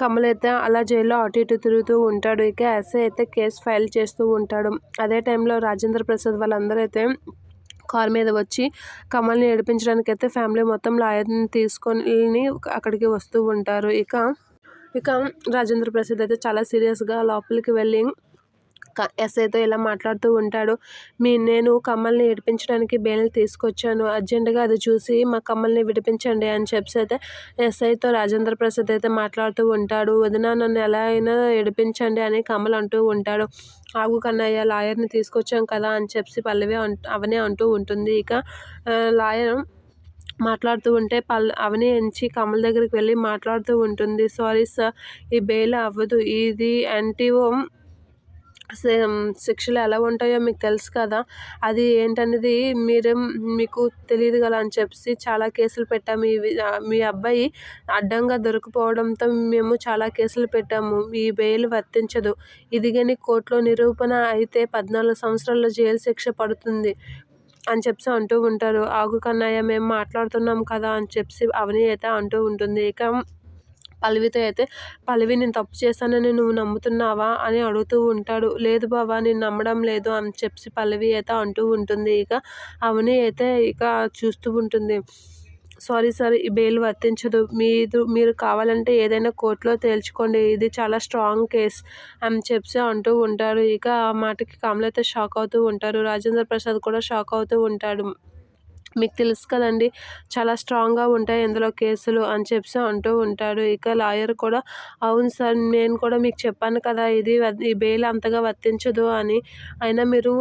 కమల్ అయితే అలా జైల్లో అటు ఇటు తిరుగుతూ ఉంటాడు. ఇక ఎస్ఐ అయితే కేసు ఫైల్ చేస్తూ ఉంటాడు. అదే టైంలో రాజేంద్ర ప్రసాద్ వాళ్ళందరూ అయితే కార్ మీద వచ్చి కమల్ని ఏడిపించడానికి అయితే ఫ్యామిలీ మొత్తం లాయర్ని తీసుకొని అక్కడికి వస్తూ ఉంటారు. ఇక ఇక రాజేంద్ర ప్రసాద్ అయితే చాలా సీరియస్గా లోపలికి వెళ్ళి ఎస్ఐతో ఇలా మాట్లాడుతూ ఉంటాడు. మీ నేను కమ్మల్ని విడిపించడానికి బెయిల్ తీసుకొచ్చాను. అర్జెంటుగా అది చూసి మా కమ్మల్ని విడిపించండి అని చెప్పి అయితే ఎస్ఐతో రాజేంద్ర ప్రసాద్ అయితే మాట్లాడుతూ ఉంటాడు. వదిన నన్ను ఎలా అయినా విడిపించండి అని కమల్ అంటూ ఉంటాడు. ఆగు కన్నయ్య లాయర్ని తీసుకొచ్చాం కదా అని చెప్పి పల్లవి అవనే అంటూ ఉంటుంది. ఇక లాయర్ మాట్లాడుతూ ఉంటే పల్ అవని ఎంచి కమల్ దగ్గరికి వెళ్ళి మాట్లాడుతూ ఉంటుంది. సారీ సార్ ఈ బెయిల్ అవ్వదు. ఇది ఎన్టీఓ శిక్షలు ఎలా ఉంటాయో మీకు తెలుసు కదా. అది ఏంటనేది మీరు మీకు తెలియదు కదా అని చెప్పి చాలా కేసులు పెట్టాము. మీ అబ్బాయి అడ్డంగా దొరికిపోవడంతో మేము చాలా కేసులు పెట్టాము. ఈ బెయిల్ వర్తించదు. ఇది కానీ కోర్టులో నిరూపణ అయితే పద్నాలుగు సంవత్సరాల్లో జైలు శిక్ష పడుతుంది అని చెప్పి అంటూ ఉంటారు. ఆగు కన్నయ్య మేము మాట్లాడుతున్నాం కదా అని చెప్పి అవని అయితే అంటూ ఉంటుంది. ఇక పల్లవితో అయితే పల్లవి నేను తప్పు చేశానని నువ్వు నమ్ముతున్నావా? అని అడుగుతూ ఉంటాడు. లేదు బాబా నేను నమ్మడం లేదు అని చెప్పి పల్లవి అయితే అంటూ ఉంటుంది. ఇక అవని అయితే ఇక చూస్తూ ఉంటుంది. సారీ సార్ ఈ బెయిల్ వర్తించదు. మీరు మీరు కావాలంటే ఏదైనా కోర్టులో తేల్చుకోండి. ఇది చాలా స్ట్రాంగ్ కేస్ అని చెప్పి అంటూ ఉంటారు ఇక ఆ మాటకి కమలైతే షాక్ అవుతూ ఉంటారు రాజేంద్ర ప్రసాద్ కూడా షాక్ అవుతూ ఉంటాడు. మీకు తెలుసు కదండి చాలా స్ట్రాంగ్గా ఉంటాయి ఇందులో కేసులు అని చెప్పి అంటూ ఉంటాడు ఇక లాయర్ కూడా అవును సార్ నేను కూడా మీకు చెప్పాను కదా ఇది ఈ బెయిల్ అంతగా వర్తించదు అని. అయినా మీరు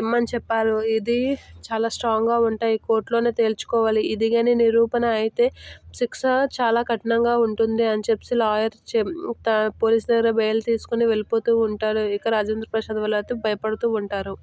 ఇమ్మని చెప్పారు. ఇది చాలా స్ట్రాంగ్గా ఉంటాయి కోర్టులోనే తేల్చుకోవాలి. ఇది కానీ నిరూపణ అయితే శిక్ష చాలా కఠినంగా ఉంటుంది అని చెప్పి లాయర్ చె పోలీస్ దగ్గర బెయిల్ తీసుకుని వెళ్ళిపోతూ ఉంటారు. ఇక రాజేంద్ర ప్రసాద్ వాళ్ళు అయితే భయపడుతూ ఉంటారు.